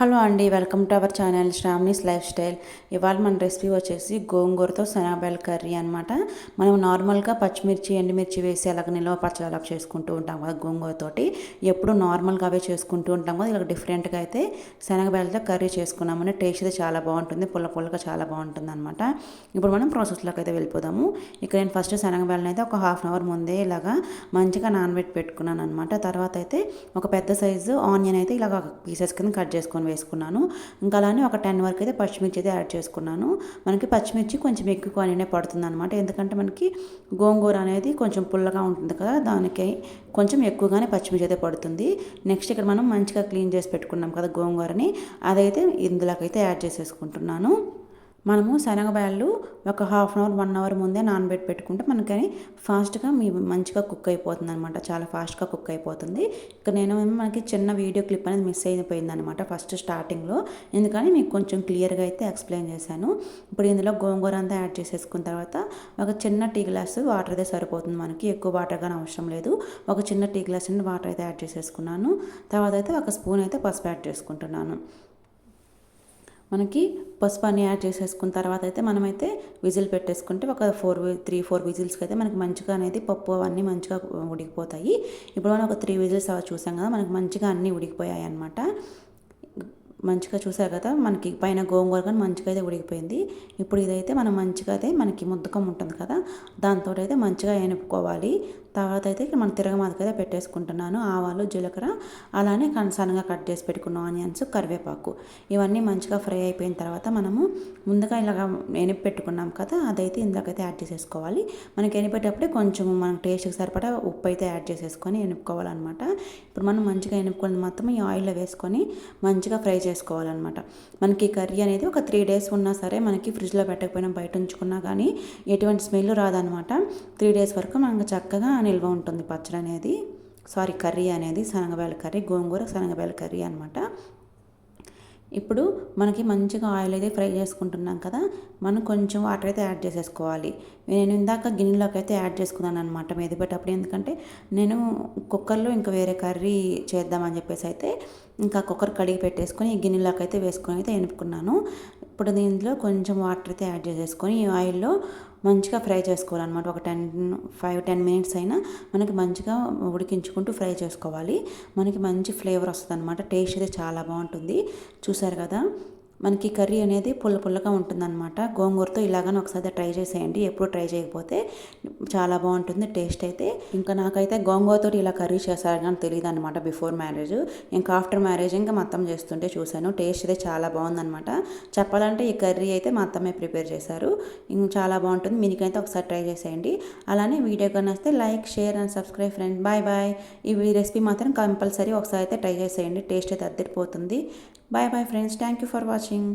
Hello అండి welcome to our channel Shravani's lifestyle. ఇవాళ మన రెసిపీ వచ్చేసి గోంగూరతో శనగబెల్ కర్రీ అనమాట మనం నార్మల్గా పచ్చిమిర్చి ఎండుమిర్చి వేసి అలాగ నిల్వ పచ్చడి అలా చేసుకుంటూ ఉంటాం కదా గోంగూరతోటి ఎప్పుడు నార్మల్గా అవే చేసుకుంటూ ఉంటాం కదా ఇలా డిఫరెంట్గా అయితే శనగబెల్లతో కర్రీ చేసుకున్నామని టేస్ట్ అయితే చాలా బాగుంటుంది పుల్ల పుల్లగా చాలా బాగుంటుంది అనమాట ఇప్పుడు మనం ప్రాసెస్లోకి అయితే వెళ్ళిపోదాము. ఇక్కడ నేను ఫస్ట్ శనగబెల్లని అయితే ఒక హాఫ్ అన్ అవర్ ముందే ఇలాగా మంచిగా నానబెట్టి పెట్టుకున్నాను అనమాట తర్వాత అయితే ఒక పెద్ద సైజు ఆనియన్ అయితే ఇలాగ పీసెస్ కింద కట్ చేసుకొని వేసుకున్నాను. ఇంకా అలానే ఒక టెన్ వరకు అయితే పచ్చిమిర్చి అయితే యాడ్ చేసుకున్నాను. మనకి పచ్చిమిర్చి కొంచెం ఎక్కువ క్వాంటిటీ పడుతుంది అనమాట ఎందుకంటే మనకి గోంగూర అనేది కొంచెం పుల్లగా ఉంటుంది కదా దానికి కొంచెం ఎక్కువగానే పచ్చిమిర్చి అయితే పడుతుంది. నెక్స్ట్ ఇక్కడ మనం మంచిగా క్లీన్ చేసి పెట్టుకున్నాం కదా గోంగూరని అదైతే ఇందులోకైతే యాడ్ చేసేసుకుంటున్నాను. మనము శనగబాయలు ఒక half an hour one hour ముందే నానబెట్టి పెట్టుకుంటే మనకని ఫాస్ట్గా మీ మంచిగా కుక్ అయిపోతుంది అనమాట చాలా ఫాస్ట్గా కుక్ అయిపోతుంది. ఇక్కడ నేను మనకి చిన్న వీడియో క్లిప్ అనేది మిస్ అయిపోయింది అనమాట ఫస్ట్ స్టార్టింగ్లో ఎందుకని మీకు కొంచెం క్లియర్గా అయితే ఎక్స్ప్లెయిన్ చేశాను. ఇప్పుడు ఇందులో గోంగూర అంతా యాడ్ చేసేసుకున్న తర్వాత ఒక చిన్న టీ గ్లాస్ వాటర్ అయితే సరిపోతుంది మనకి. ఎక్కువ వాటర్ కానీ అవసరం లేదు. ఒక చిన్న టీ గ్లాస్ వాటర్ అయితే యాడ్ చేసేసుకున్నాను. తర్వాత అయితే ఒక స్పూన్ అయితే పసుపు యాడ్ చేసుకుంటున్నాను. మనకి పసుపు అన్నీ యాడ్ చేసేసుకున్న తర్వాత అయితే మనమైతే విజిల్ పెట్టేసుకుంటే ఒక ఫోర్ త్రీ ఫోర్ విజిల్స్కి అయితే మనకి మంచిగా అనేది పప్పు అవన్నీ మంచిగా ఉడికిపోతాయి. ఇప్పుడు మనం ఒక త్రీ విజిల్స్ అలా చూసాం కదా మనకి మంచిగా అన్నీ ఉడికిపోయాయి అనమాట మంచిగా చూసారు కదా మనకి పైన గోంగూర కానీ మంచిగా అయితే ఉడికిపోయింది. ఇప్పుడు ఇదైతే మనం మంచిగా అయితే మనకి ముద్దకం ఉంటుంది కదా దాంతో అయితే మంచిగా ఎనుపుకోవాలి. తర్వాత అయితే ఇక్కడ మనం తిరగమాతకైతే పెట్టేసుకుంటున్నాను. ఆవాలు జీలకర్ర అలానే సన్నగా కట్ చేసి పెట్టుకున్న. ఆనియన్స్ కరివేపాకు ఇవన్నీ మంచిగా ఫ్రై అయిపోయిన తర్వాత మనము ముందుగా ఇలాగ ఎనిపి పెట్టుకున్నాం కదా అదైతే ఇందాకైతే యాడ్ చేసేసుకోవాలి. మనకి ఎనిపెట్టేటప్పుడే కొంచెం మనకు టేస్ట్కి సరిపడా ఉప్పు అయితే యాడ్ చేసేసుకొని ఎనుపుకోవాలన్నమాట ఇప్పుడు మనం మంచిగా ఎనుపుకుని మొత్తం ఈ ఆయిల్లో వేసుకొని మంచిగా ఫ్రై చేసుకోవాలన్నమాట. మనకి కర్రీ అనేది ఒక త్రీ డేస్ ఉన్నా సరే మనకి ఫ్రిడ్జ్లో పెట్టకపోయినా బయట ఉంచుకున్నా కానీ ఎటువంటి స్మెల్ రాదనమాట త్రీ డేస్ వరకు మనకు చక్కగా నిల్వ ఉంటుంది పచ్చడి అనేది. సారీ కర్రీ అనేది శనగబేల కర్రీ గోంగూర శనగబేల కర్రీ అనమాట ఇప్పుడు మనకి మంచిగా ఆయిల్ అయితే ఫ్రై చేసుకుంటున్నాం కదా మనం కొంచెం వాటర్ అయితే యాడ్ చేసేసుకోవాలి. నేను ఇందాక గిన్నెలోకి అయితే యాడ్ చేసుకున్నాను అనమాట మెదిపేటప్పుడు ఎందుకంటే నేను కుక్కర్లో ఇంకా వేరే కర్రీ చేద్దామని చెప్పేసి అయితే ఇంకా కుక్కర్ కడిగి పెట్టేసుకొని గిన్నెలోకి అయితే వేసుకొని అయితే ఎనుపుకున్నాను. ఇప్పుడు దీంట్లో కొంచెం వాటర్ అయితే యాడ్ చేసేసుకొని ఈ ఆయిల్లో మంచిగా ఫ్రై చేసుకోవాలన్నమాట. ఒక టెన్ ఫైవ్ టెన్ మినిట్స్ అయినా మనకి మంచిగా ఉడికించుకుంటూ ఫ్రై చేసుకోవాలి. మనకి మంచి ఫ్లేవర్ వస్తుంది అనమాట టేస్ట్ అయితే చాలా బాగుంటుంది. చూసారు కదా? మనకి కర్రీ అనేది పుల్ల పుల్లగా ఉంటుందన్నమాట. గోంగూరతో ఇలాగని ఒకసారి ట్రై చేసేయండి. ఎప్పుడు ట్రై చేయకపోతే చాలా బాగుంటుంది టేస్ట్ అయితే. ఇంకా నాకైతే గోంగూరతో ఇలా కర్రీ చేశారు కానీ తెలియదు అనమాట బిఫోర్ మ్యారేజ్. ఇంకా ఆఫ్టర్ మ్యారేజ్ ఇంకా మొత్తం చేస్తుంటే చూశాను. టేస్ట్ అయితే చాలా బాగుందనమాట చెప్పాలంటే ఈ కర్రీ అయితే మా అత్తమ్మే ప్రిపేర్ చేశారు. ఇంకా చాలా బాగుంటుంది. మీకైతే ఒకసారి ట్రై చేసేయండి. అలానే వీడియో కానీ వస్తే like share and subscribe friend. Bye bye. ఈ రెసిపీ మాత్రం కంపల్సరీ ఒకసారి అయితే ట్రై చేసేయండి. టేస్ట్ అయితే అద్దరిపోతుంది. Bye bye friends thank you for watching